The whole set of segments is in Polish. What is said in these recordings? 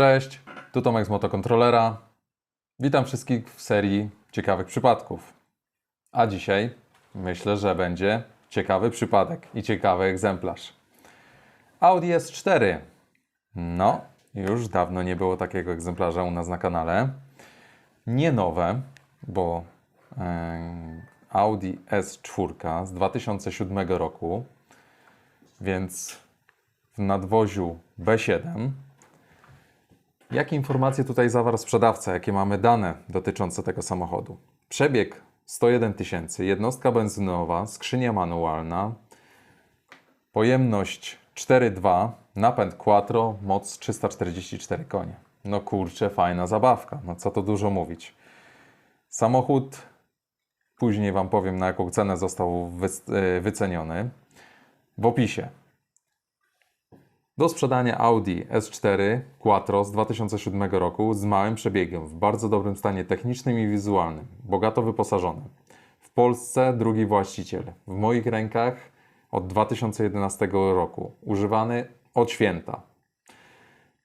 Cześć, tu Tomek z Motokontrolera. Witam wszystkich w serii ciekawych przypadków. A dzisiaj myślę, że będzie ciekawy przypadek i ciekawy egzemplarz. Audi S4. No, już dawno nie było takiego egzemplarza u nas na kanale. Nie nowe, bo em, Audi S4 z 2007 roku, więc w nadwoziu B7. Jakie informacje tutaj zawarł sprzedawca? Jakie mamy dane dotyczące tego samochodu? Przebieg 101 tysięcy, jednostka benzynowa, skrzynia manualna, pojemność 4,2, napęd quattro, moc 344 konie. No kurczę, fajna zabawka, no co to dużo mówić. Samochód, później Wam powiem na jaką cenę został e, wyceniony. W opisie do sprzedania Audi S4 Quattro z 2007 roku z małym przebiegiem, w bardzo dobrym stanie technicznym i wizualnym, bogato wyposażony. W Polsce drugi właściciel, w moich rękach od 2011 roku, używany od święta.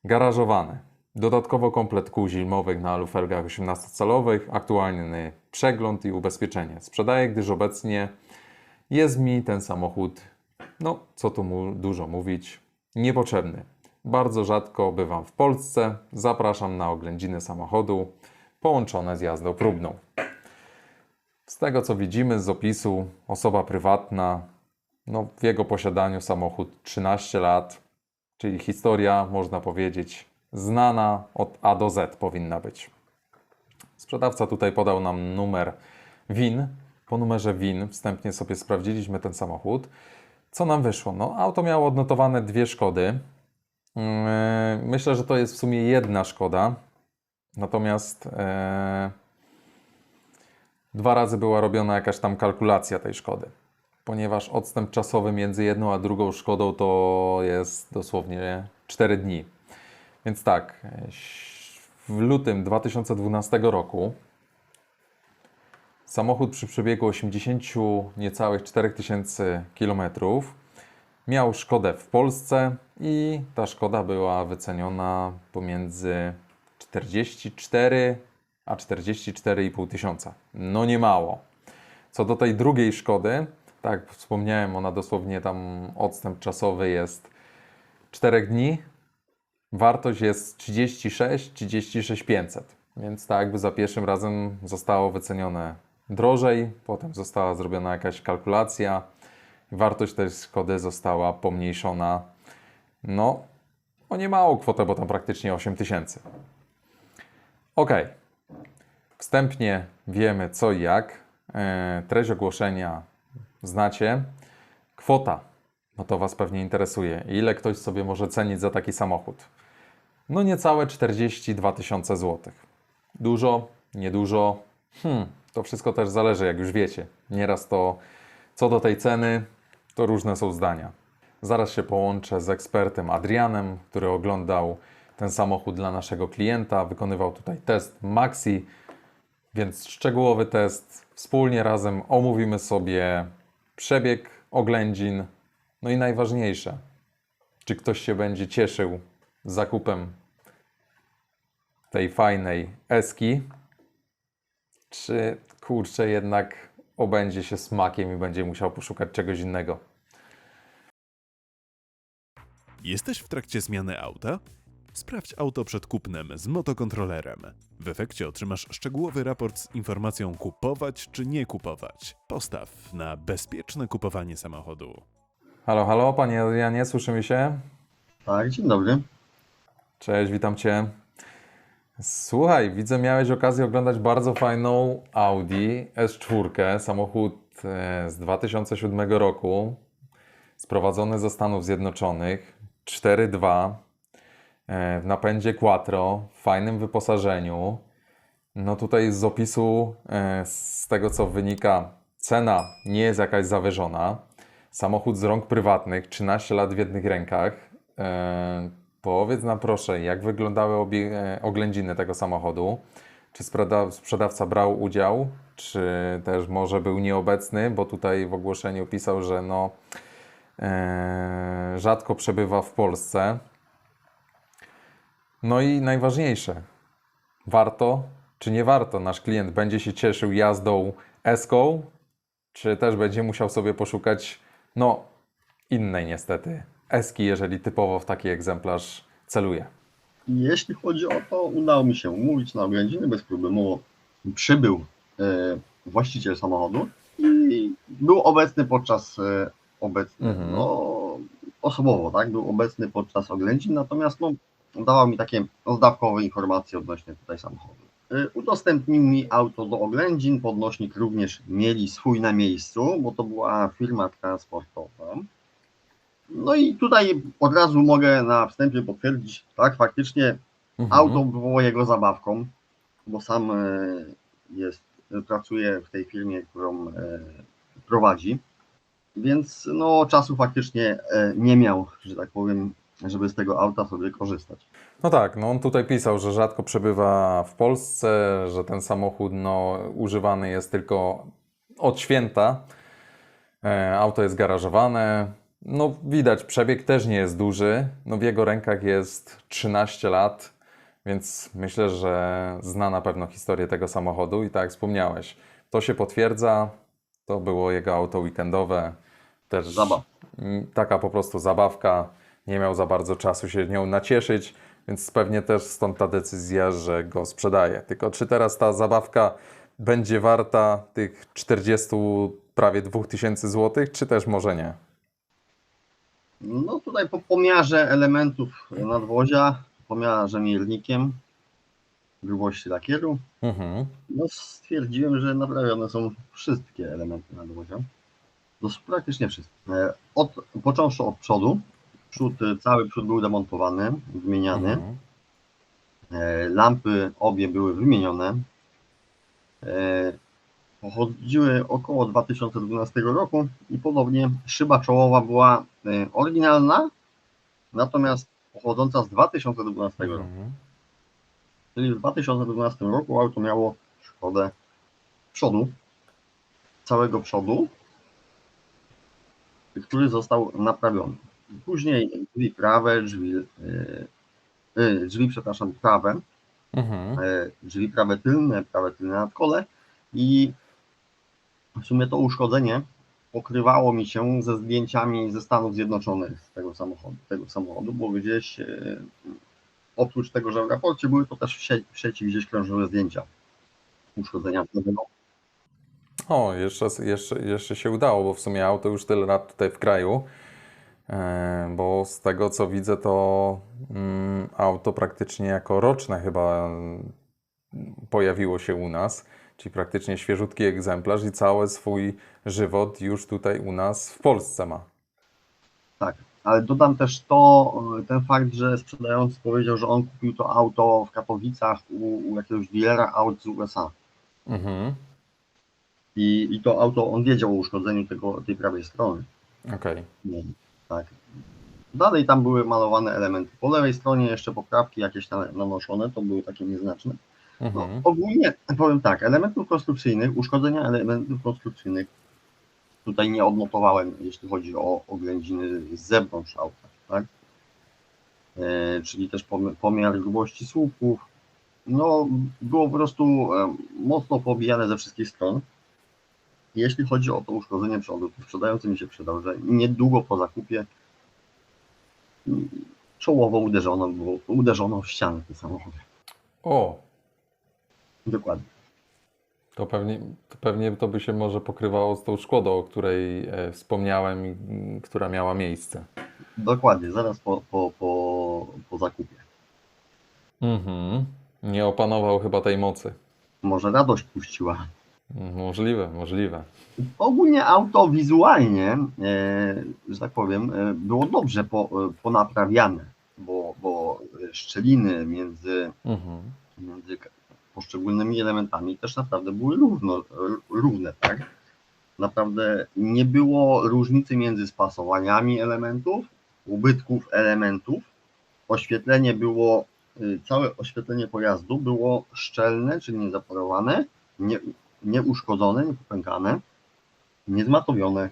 Garażowany. Dodatkowo komplet kół zimowych na alufelgach 18-calowych, aktualny przegląd i ubezpieczenie. Sprzedaję, gdyż obecnie jest mi ten samochód, no co tu mu dużo mówić, niepotrzebny. Bardzo rzadko bywam w Polsce. Zapraszam na oględziny samochodu połączone z jazdą próbną. Z tego co widzimy z opisu, osoba prywatna, no w jego posiadaniu samochód 13 lat, czyli historia, można powiedzieć, znana od A do Z powinna być. Sprzedawca tutaj podał nam numer WIN. Po numerze WIN wstępnie sobie sprawdziliśmy ten samochód. Co nam wyszło? No, auto miało odnotowane dwie szkody. Yy, Myślę, że to jest w sumie jedna szkoda. Natomiast e, dwa razy była robiona jakaś tam kalkulacja tej szkody. Ponieważ odstęp czasowy między jedną a drugą szkodą to jest dosłownie 4 dni. Więc tak, e, w lutym 2012 roku Samochód przy przebiegu 80 niecałych 4000 km miał szkodę w Polsce i ta szkoda była wyceniona pomiędzy 44 a 44,5 tysiąca. No nie mało. Co do tej drugiej szkody, tak wspomniałem, ona dosłownie tam odstęp czasowy jest 4 dni. Wartość jest 36, 36 500. Więc tak jakby za pierwszym razem zostało wycenione drożej, potem została zrobiona jakaś kalkulacja. Wartość tej szkody została pomniejszona no o niemałą kwotę, bo tam praktycznie 8 tysięcy. Ok. Wstępnie wiemy co i jak. E, treść ogłoszenia znacie. Kwota. No to Was pewnie interesuje. Ile ktoś sobie może cenić za taki samochód? No niecałe 42 tysiące złotych. Dużo, niedużo. Hmm, to wszystko też zależy, jak już wiecie. Nieraz to co do tej ceny, to różne są zdania. Zaraz się połączę z ekspertem Adrianem, który oglądał ten samochód dla naszego klienta. Wykonywał tutaj test Maxi, więc szczegółowy test. Wspólnie razem omówimy sobie przebieg oględzin. No i najważniejsze, czy ktoś się będzie cieszył zakupem tej fajnej eski, czy kurczę jednak obędzie się smakiem i będzie musiał poszukać czegoś innego. Jesteś w trakcie zmiany auta? Sprawdź auto przed kupnem z motokontrolerem. W efekcie otrzymasz szczegółowy raport z informacją kupować czy nie kupować. Postaw na bezpieczne kupowanie samochodu. Halo, halo, panie Adrianie, słyszymy się? Tak, dzień dobry. Cześć, witam cię. Słuchaj, widzę, miałeś okazję oglądać bardzo fajną Audi S4, samochód e, z 2007 roku, sprowadzony ze Stanów Zjednoczonych, 4.2, e, w napędzie Quattro, w fajnym wyposażeniu. No tutaj z opisu, e, z tego co wynika, cena nie jest jakaś zawyżona. Samochód z rąk prywatnych, 13 lat w jednych rękach. Powiedz nam proszę, jak wyglądały obie, e, oględziny tego samochodu? Czy sprzedawca brał udział, czy też może był nieobecny, bo tutaj w ogłoszeniu pisał, że no, e, rzadko przebywa w Polsce. No i najważniejsze, warto czy nie warto? Nasz klient będzie się cieszył jazdą S-ką, czy też będzie musiał sobie poszukać, no, innej niestety S-ki, jeżeli typowo w taki egzemplarz celuje. Jeśli chodzi o to, udało mi się umówić na oględziny bez problemu. Przybył e, właściciel samochodu i był obecny podczas e, obecny, Mhm. no, osobowo, tak? Był obecny podczas oględzin, natomiast no, dawał mi takie zdawkowe informacje odnośnie tutaj samochodu. E, Udostępnił mi auto do oględzin, podnośnik również mieli swój na miejscu, bo to była firma transportowa. No i tutaj od razu mogę na wstępie potwierdzić, tak, faktycznie Mhm. auto było jego zabawką, bo sam e, jest, pracuje w tej firmie, którą e, prowadzi, więc no czasu faktycznie e, nie miał, że tak powiem, żeby z tego auta sobie korzystać. No tak, no on tutaj pisał, że rzadko przebywa w Polsce, że ten samochód no, używany jest tylko od święta. Auto jest garażowane. No widać, przebieg też nie jest duży. No w jego rękach jest 13 lat, więc myślę, że zna na pewno historię tego samochodu i tak jak wspomniałeś, to się potwierdza. To było jego auto weekendowe. Też Zabaw. Taka po prostu zabawka. Nie miał za bardzo czasu się nią nacieszyć, więc pewnie też stąd ta decyzja, że go sprzedaje. Tylko czy teraz ta zabawka będzie warta tych 40 prawie 2000 zł, czy też może nie? No tutaj po pomiarze elementów nadwozia, pomiarze miernikiem, grubości lakieru, Mhm. no stwierdziłem, że naprawione są wszystkie elementy nadwozia. No, praktycznie wszystkie. E, Od, począwszy od przodu, przód, e, cały przód był demontowany, wymieniany. Mhm. E, Lampy obie były wymienione. E, Pochodziły około 2012 roku i podobnie szyba czołowa była e, oryginalna, natomiast pochodząca z 2012 roku. Mhm. Czyli w 2012 roku auto miało szkodę przodu, całego przodu, który został naprawiony. Później drzwi prawe, drzwi, yy, yy, drzwi przepraszam, prawe, Mhm. e, drzwi prawe tylne, prawe tylne nadkole i w sumie to uszkodzenie pokrywało mi się ze zdjęciami ze Stanów Zjednoczonych tego samochodu, tego samochodu bo gdzieś e, oprócz tego, że w raporcie były to też w sieci, w sieci gdzieś krążyły zdjęcia uszkodzenia wtedy. O, jeszcze, jeszcze, jeszcze się udało, bo w sumie auto już tyle lat tutaj w kraju. E, Bo z tego co widzę, to mm, auto praktycznie jako roczne chyba mm, pojawiło się u nas, czyli praktycznie świeżutki egzemplarz i cały swój żywot już tutaj u nas w Polsce ma. Tak, ale dodam też to, e, ten fakt, że sprzedający powiedział, że on kupił to auto w Katowicach u, u jakiegoś dealera aut z USA. Mhm. I, I to auto, on wiedział o uszkodzeniu tego, tej prawej strony. Okej. Nie, tak. Dalej tam były malowane elementy. Po lewej stronie jeszcze poprawki jakieś tam nanoszone, to były takie nieznaczne. No, Mhm. ogólnie powiem tak, elementów konstrukcyjnych, uszkodzenia elementów konstrukcyjnych tutaj nie odnotowałem, jeśli chodzi o oględziny z zewnątrz auta, tak? E, czyli też pomi- pomiar grubości słupków. No, było po prostu e, mocno pobijane ze wszystkich stron. Jeśli chodzi o to uszkodzenie przodu, to sprzedający mi się przydał, że niedługo po zakupie czołowo uderzono, było, uderzono w ścianę te samochody. O, Dokładnie. to pewnie, to pewnie to by się może pokrywało z tą szkodą, o której e, wspomniałem i mm, która miała miejsce. Dokładnie, zaraz po, po, po, po zakupie. Mhm. Nie opanował chyba tej mocy. Może radość puściła. Możliwe, możliwe. Ogólnie auto wizualnie, e, że tak powiem, e, było dobrze po, ponaprawiane, bo, bo szczeliny między, Mhm. między poszczególnymi elementami też naprawdę były równo, równe, tak? Naprawdę nie było różnicy między spasowaniami elementów, ubytków elementów. Oświetlenie było, y, całe oświetlenie pojazdu było szczelne, czyli niezaporowane, nie, nieuszkodzone, niepopękane, niezmatowione.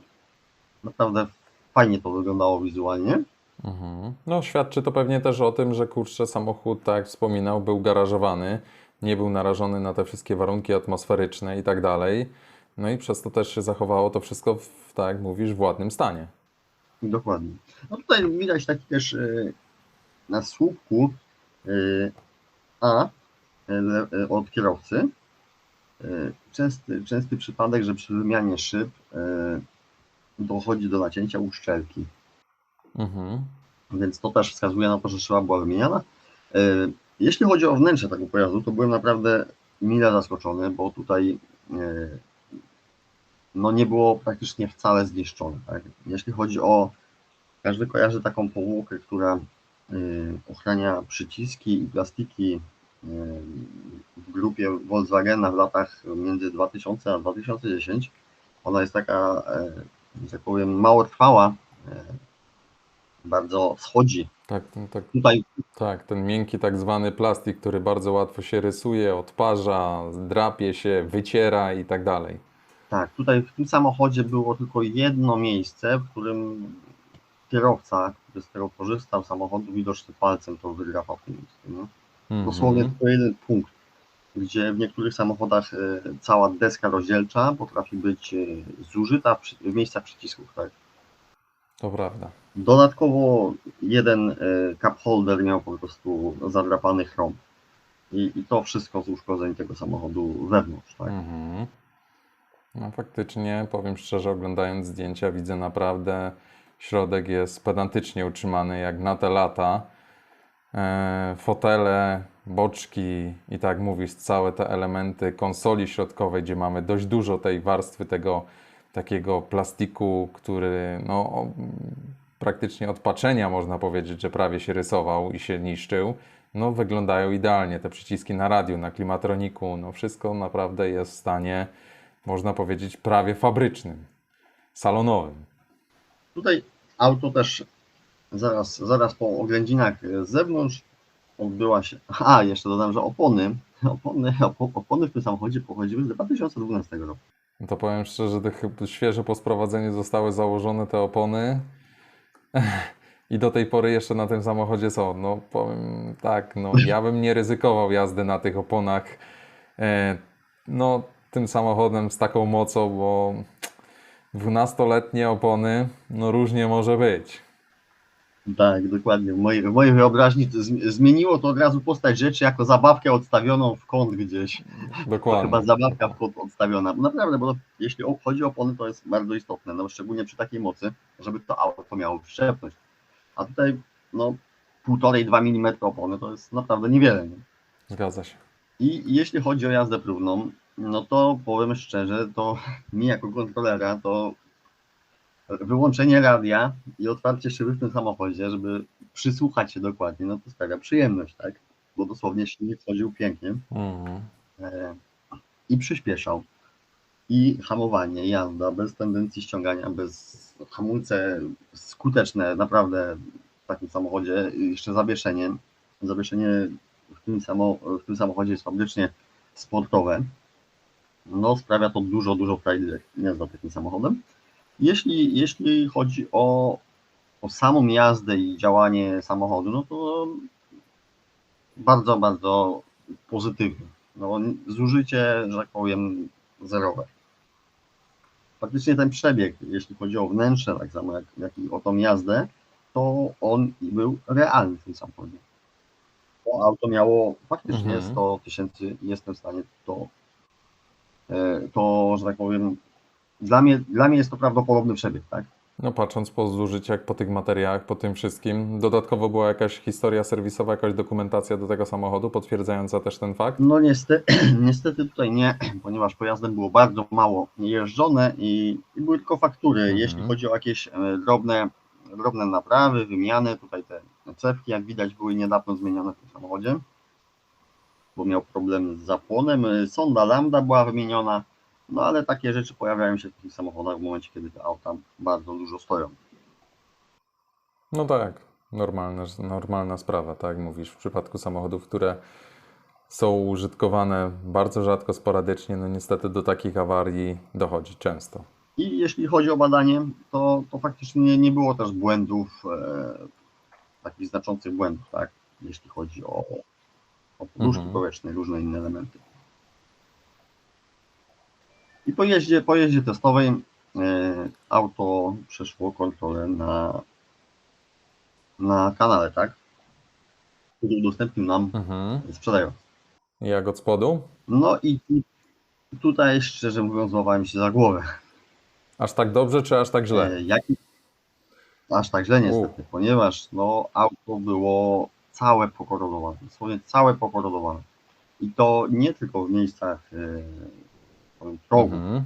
Naprawdę fajnie to wyglądało wizualnie. Mhm. No, świadczy to pewnie też o tym, że kurczę, samochód, tak jak wspominał, był garażowany, nie był narażony na te wszystkie warunki atmosferyczne i tak dalej. No i przez to też się zachowało to wszystko, w, tak jak mówisz, w ładnym stanie. Dokładnie. No tutaj widać taki też e, na słupku e, A e, od kierowcy. Częsty, częsty przypadek, że przy wymianie szyb dochodzi do nacięcia uszczelki. Mhm. Więc to też wskazuje na to, że szyba była wymieniana. Jeśli chodzi o wnętrze tego pojazdu, to byłem naprawdę mile zaskoczony, bo tutaj e, no nie było praktycznie wcale zniszczone. Tak? Jeśli chodzi o, każdy kojarzy taką powłokę, która e, ochrania przyciski i plastiki e, w grupie Volkswagena w latach między 2000 a 2010. Ona jest taka, że tak powiem, mało trwała, bardzo schodzi. Tak, tak, Tutaj tak, ten miękki tak zwany plastik, który bardzo łatwo się rysuje, odparza, drapie się, wyciera i tak dalej. Tak, tutaj w tym samochodzie było tylko jedno miejsce, w którym kierowca, który z którego korzystał samochodu, widoczny palcem to wygrafał w tym miejscu. Nie? Dosłownie Mhm. tylko jeden punkt, gdzie w niektórych samochodach e, cała deska rozdzielcza potrafi być e, zużyta w miejscach przycisków. Tak? To prawda. Dodatkowo jeden e, cup holder miał po prostu zadrapany chrom. I, I to wszystko z uszkodzeń tego samochodu wewnątrz. Tak? Mhm. No faktycznie, powiem szczerze, oglądając zdjęcia, widzę naprawdę środek jest pedantycznie utrzymany, jak na te lata. E, fotele, boczki i tak mówisz, całe te elementy konsoli środkowej, gdzie mamy dość dużo tej warstwy tego takiego plastiku, który no, praktycznie od patrzenia można powiedzieć, że prawie się rysował i się niszczył. No, wyglądają idealnie. Te przyciski na radiu, na klimatroniku, no wszystko naprawdę jest w stanie, można powiedzieć, prawie fabrycznym, salonowym. Tutaj auto też zaraz, zaraz po oględzinach z zewnątrz odbyła się. A, jeszcze dodam, że opony, opony, opo- opony w tym samochodzie pochodziły z 2012 roku. No To powiem szczerze, że świeże po sprowadzeniu zostały założone te opony i do tej pory jeszcze na tym samochodzie są. No powiem tak, no ja bym nie ryzykował jazdy na tych oponach e, no tym samochodem z taką mocą, bo 12-letnie opony, no różnie może być. Tak, dokładnie. W mojej, w mojej wyobraźni to zmi- zmieniło to od razu postać rzeczy jako zabawkę odstawioną w kąt gdzieś. To chyba Dokładnie. zabawka w kąt odstawiona. Naprawdę, bo jeśli chodzi o opony, to jest bardzo istotne, no szczególnie przy takiej mocy, żeby to auto miało przyczepność. A tutaj, no, 1,5-2 mm opony to jest naprawdę niewiele. Nie? Zgadza się. I jeśli chodzi o jazdę próbną, no to powiem szczerze, to mi jako kontrolera to wyłączenie radia i otwarcie szyby w tym samochodzie, żeby przysłuchać się dokładnie, no to sprawia przyjemność, tak? Bo dosłownie silnik chodził pięknie Mhm. e, i przyspieszał. I hamowanie, jazda bez tendencji ściągania, bez hamulce skuteczne, naprawdę w takim samochodzie. Jeszcze zawieszenie. Zawieszenie w tym, samo, w tym samochodzie jest fabrycznie sportowe. No, sprawia to dużo, dużo frajdy jazda takim samochodem. Jeśli, jeśli chodzi o, o samą jazdę i działanie samochodu, no to bardzo, bardzo pozytywnie. No, zużycie, że tak powiem, zerowe. Faktycznie ten przebieg, jeśli chodzi o wnętrze, tak samo jak, jak i o tą jazdę, to on był realny w tym samochodzie. To auto miało faktycznie Mhm. 100 tysięcy i jestem w stanie to, e, to, że tak powiem, dla mnie, dla mnie jest to prawdopodobny przebieg, tak? No patrząc po zużyciach, po tych materiałach, po tym wszystkim, dodatkowo była jakaś historia serwisowa, jakaś dokumentacja do tego samochodu potwierdzająca też ten fakt? No niestety, niestety tutaj nie, ponieważ pojazdem było bardzo mało jeżdżone i, i były tylko faktury. Mhm. Jeśli chodzi o jakieś e, drobne, drobne naprawy, wymiany, tutaj te cewki, jak widać, były niedawno zmienione w tym samochodzie, bo miał problem z zapłonem. E, Sonda lambda była wymieniona, no ale takie rzeczy pojawiają się w takich samochodach w momencie, kiedy te auta bardzo dużo stoją. No tak, normalna, normalna sprawa, tak jak mówisz. W przypadku samochodów, które są użytkowane bardzo rzadko, sporadycznie, no niestety do takich awarii dochodzi często. I jeśli chodzi o badanie, to, to faktycznie nie było też błędów e, takich znaczących błędów, tak? Jeśli chodzi o, o podróżki Mhm. powietrzne różne inne elementy. I po jeździe, po jeździe testowej e, auto przeszło kontrolę na, na kanale, tak? Który udostępnił nam Mhm. sprzedający. Jak od spodu? No i tutaj szczerze mówiąc złapałem się za głowę. Aż tak dobrze, czy aż tak źle? E, Jaki... Aż tak źle niestety, ponieważ no, auto było całe pokorodowane, dosłownie całe pokorodowane. I to nie tylko w miejscach powiem, progów, Mhm.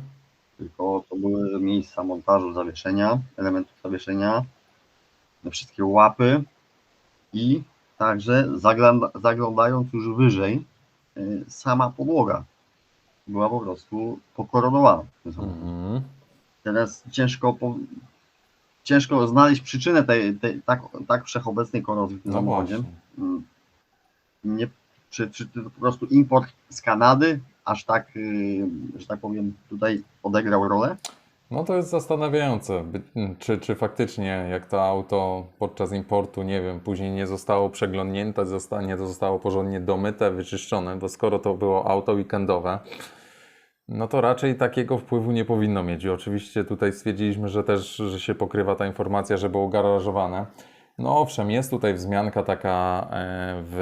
tylko to były miejsca montażu zawieszenia, elementów zawieszenia, na wszystkie łapy i także zagląda, zaglądając już wyżej, e, sama podłoga była po prostu pokorodowana. samochodzie. Mhm. Teraz ciężko, po, ciężko znaleźć przyczynę tej, tej tak, tak wszechobecnej korozji w tym No samochodzie. Mm. Nie, czy, czy to po prostu import z Kanady aż tak, yy, że tak powiem, tutaj odegrał rolę? No to jest zastanawiające, by- czy, czy faktycznie jak to auto podczas importu, nie wiem, później nie zostało przeglądnięte, nie zostało porządnie domyte, wyczyszczone, bo skoro to było auto weekendowe, no to raczej takiego wpływu nie powinno mieć. I oczywiście tutaj stwierdziliśmy, że też, że się pokrywa ta informacja, że było garażowane. No owszem, jest tutaj wzmianka taka e, w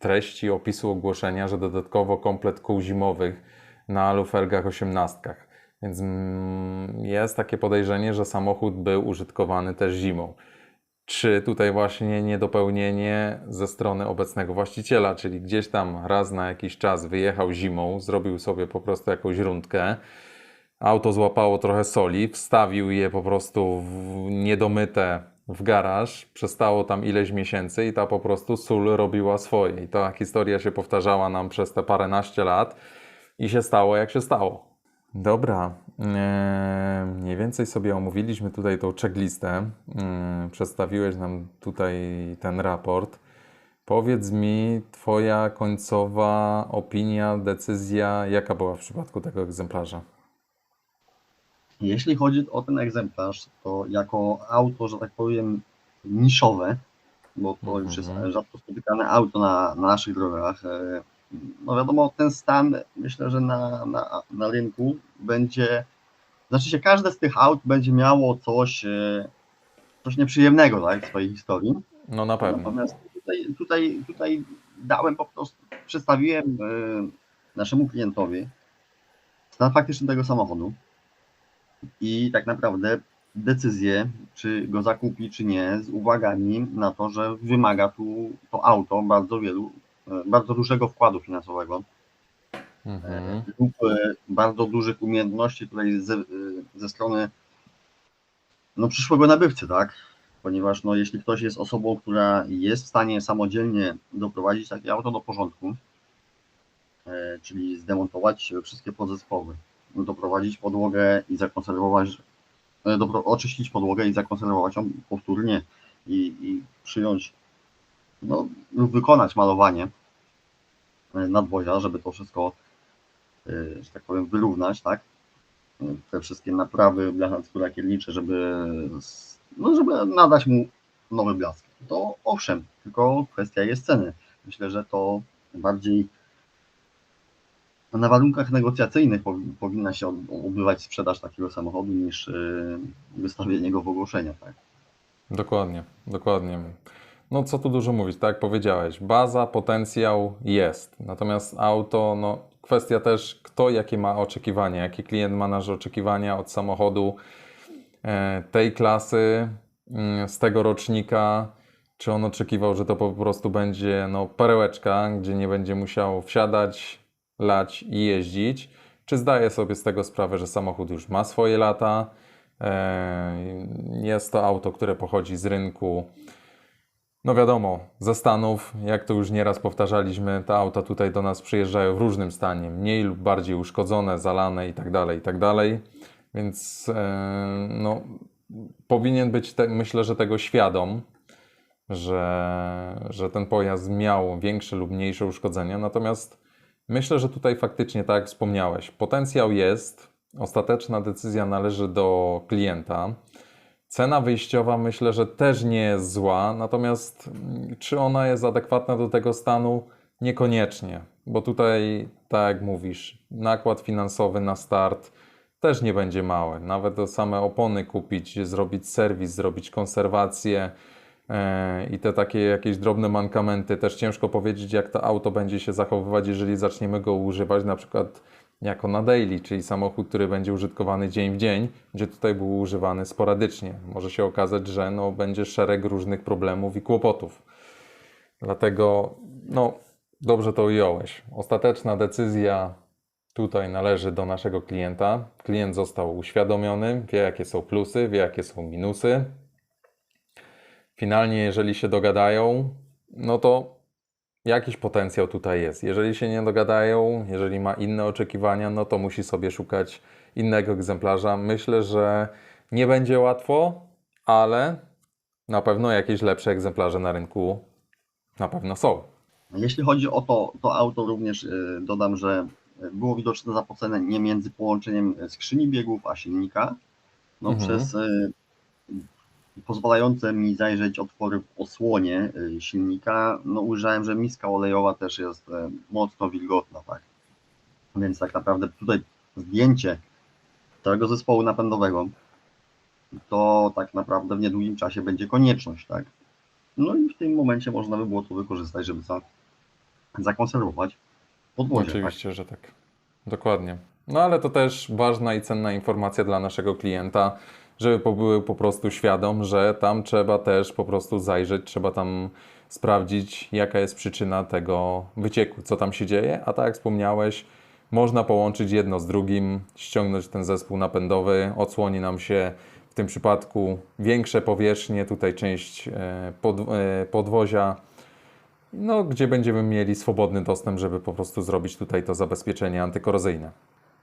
treści opisu ogłoszenia, że dodatkowo komplet kół zimowych na lufergach 18. Więc mm, jest takie podejrzenie, że samochód był użytkowany też zimą. Czy tutaj właśnie niedopełnienie ze strony obecnego właściciela, czyli gdzieś tam raz na jakiś czas wyjechał zimą, zrobił sobie po prostu jakąś rundkę, auto złapało trochę soli, wstawił je po prostu w niedomyte w garaż, przestało tam ileś miesięcy i ta po prostu sól robiła swoje. I ta historia się powtarzała nam przez te paręnaście lat i się stało jak się stało. Dobra, mniej więcej sobie omówiliśmy tutaj tą checklistę. Przedstawiłeś nam tutaj ten raport. Powiedz mi, Twoja końcowa opinia, decyzja, jaka była w przypadku tego egzemplarza? Jeśli chodzi o ten egzemplarz, to jako auto, że tak powiem, niszowe, bo to już jest Mhm. rzadko spotykane auto na, na naszych drogach. e, No wiadomo, ten stan myślę, że na, na, na rynku będzie, znaczy się każde z tych aut będzie miało coś, e, coś nieprzyjemnego tak, w swojej historii. No na pewno. Natomiast tutaj, tutaj, tutaj dałem po prostu, przedstawiłem e, naszemu klientowi stan faktyczny tego samochodu i tak naprawdę decyzję, czy go zakupi, czy nie, z uwagami na to, że wymaga tu to auto bardzo wielu, e, bardzo dużego wkładu finansowego Mhm. lub e, bardzo dużych umiejętności tutaj ze, e, ze strony no, przyszłego nabywcy, tak? Ponieważ no, jeśli ktoś jest osobą, która jest w stanie samodzielnie doprowadzić takie auto do porządku, e, czyli zdemontować wszystkie podzespoły, doprowadzić podłogę i zakonserwować, e, dopro, oczyścić podłogę i zakonserwować ją powtórnie i, i przyjąć no, wykonać malowanie e, nadwozia, żeby to wszystko y, że tak powiem, wyrównać, tak? Te wszystkie naprawy blacharsko lakiernicze, żeby, no, żeby nadać mu nowy blask. To owszem, tylko kwestia jest ceny. Myślę, że to bardziej na warunkach negocjacyjnych powi- powinna się od- odbywać sprzedaż takiego samochodu niż y, wystawienie go w ogłoszenia, tak? Dokładnie, dokładnie. No co tu dużo mówić, tak jak powiedziałeś, baza, potencjał jest. Natomiast auto, no kwestia też kto jakie ma oczekiwania, jaki klient ma nasze oczekiwania od samochodu e, tej klasy, mm, z tego rocznika, czy on oczekiwał, że to po prostu będzie no, perełeczka, gdzie nie będzie musiał wsiadać, lać i jeździć, czy zdaje sobie z tego sprawę, że samochód już ma swoje lata, e, jest to auto, które pochodzi z rynku no wiadomo, ze Stanów, jak to już nieraz powtarzaliśmy, te auta tutaj do nas przyjeżdżają w różnym stanie, mniej lub bardziej uszkodzone, zalane i tak dalej, i tak. Więc e, no, powinien być, te, myślę, że tego świadom, że, że ten pojazd miał większe lub mniejsze uszkodzenia. Natomiast myślę, że tutaj faktycznie, tak jak wspomniałeś, potencjał jest, ostateczna decyzja należy do klienta. Cena wyjściowa myślę, że też nie jest zła, natomiast mm, czy ona jest adekwatna do tego stanu? Niekoniecznie, bo tutaj, tak jak mówisz, nakład finansowy na start też nie będzie mały. Nawet same opony kupić, zrobić serwis, zrobić konserwację i te takie jakieś drobne mankamenty. Też ciężko powiedzieć, jak to auto będzie się zachowywać, jeżeli zaczniemy go używać na przykład jako na daily, czyli samochód, który będzie użytkowany dzień w dzień, gdzie tutaj był używany sporadycznie. Może się okazać, że no, będzie szereg różnych problemów i kłopotów. Dlatego, no, dobrze to ująłeś. Ostateczna decyzja tutaj należy do naszego klienta. Klient został uświadomiony, wie jakie są plusy, wie jakie są minusy. Finalnie, jeżeli się dogadają, no to jakiś potencjał tutaj jest. Jeżeli się nie dogadają, jeżeli ma inne oczekiwania, no to musi sobie szukać innego egzemplarza. Myślę, że nie będzie łatwo, ale na pewno jakieś lepsze egzemplarze na rynku na pewno są. Jeśli chodzi o to, to auto, również y, dodam, że było widoczne zapocenie między połączeniem skrzyni biegów a silnika. No, Mhm. przez y, pozwalające mi zajrzeć otwory w osłonie y, silnika, no ujrzałem, że miska olejowa też jest y, mocno wilgotna, tak. Więc tak naprawdę tutaj zdjęcie całego zespołu napędowego to tak naprawdę w niedługim czasie będzie konieczność, tak. No i w tym momencie można by było to wykorzystać, żeby za, zakonserwować podwozie. Tak? Oczywiście, że tak. Dokładnie. No ale to też ważna i cenna informacja dla naszego klienta, żeby był po prostu świadom, że tam trzeba też po prostu zajrzeć, trzeba tam sprawdzić, jaka jest przyczyna tego wycieku, co tam się dzieje. A tak jak wspomniałeś, można połączyć jedno z drugim, ściągnąć ten zespół napędowy, odsłoni nam się w tym przypadku większe powierzchnie, tutaj część e, pod, e, podwozia, no, gdzie będziemy mieli swobodny dostęp, żeby po prostu zrobić tutaj to zabezpieczenie antykorozyjne.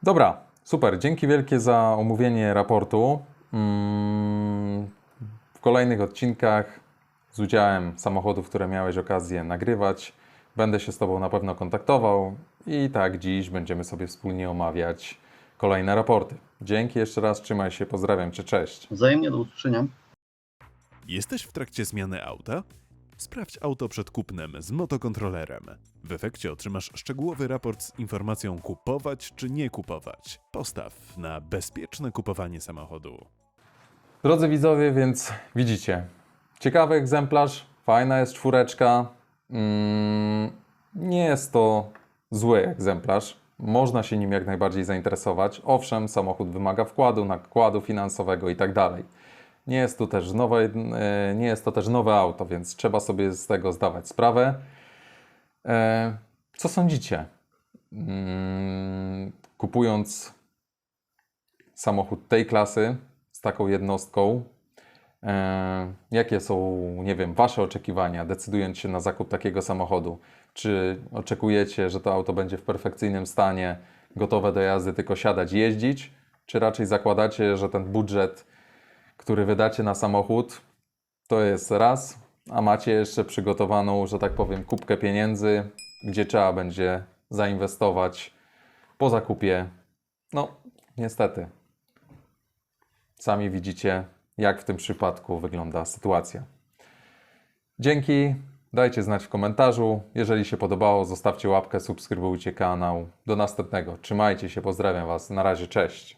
Dobra, super. Dzięki wielkie za omówienie raportu. Mm, W kolejnych odcinkach z udziałem samochodów, które miałeś okazję nagrywać, będę się z Tobą na pewno kontaktował i tak dziś będziemy sobie wspólnie omawiać kolejne raporty. Dzięki jeszcze raz, trzymaj się, pozdrawiam Cię, cześć. Wzajemnie do usłyszenia. Jesteś w trakcie zmiany auta? Sprawdź auto przed kupnem z motokontrolerem. W efekcie otrzymasz szczegółowy raport z informacją kupować czy nie kupować. Postaw na bezpieczne kupowanie samochodu. Drodzy widzowie, więc widzicie, ciekawy egzemplarz, fajna jest czwóreczka. Mm, nie jest to zły egzemplarz. Można się nim jak najbardziej zainteresować. Owszem, samochód wymaga wkładu, nakładu finansowego i tak. Nie jest, to też nowe, e, nie jest to też nowe auto, więc trzeba sobie z tego zdawać sprawę. E, Co sądzicie? Mm, Kupując samochód tej klasy z taką jednostką, e, jakie są, nie wiem, Wasze oczekiwania, decydując się na zakup takiego samochodu? Czy oczekujecie, że to auto będzie w perfekcyjnym stanie, gotowe do jazdy, tylko siadać, jeździć? Czy raczej zakładacie, że ten budżet, który wydacie na samochód, to jest raz, a macie jeszcze przygotowaną, że tak powiem, kubkę pieniędzy, gdzie trzeba będzie zainwestować po zakupie? No, niestety. Sami widzicie, jak w tym przypadku wygląda sytuacja. Dzięki. Dajcie znać w komentarzu. Jeżeli się podobało, zostawcie łapkę, subskrybujcie kanał. Do następnego. Trzymajcie się, pozdrawiam Was. Na razie, cześć.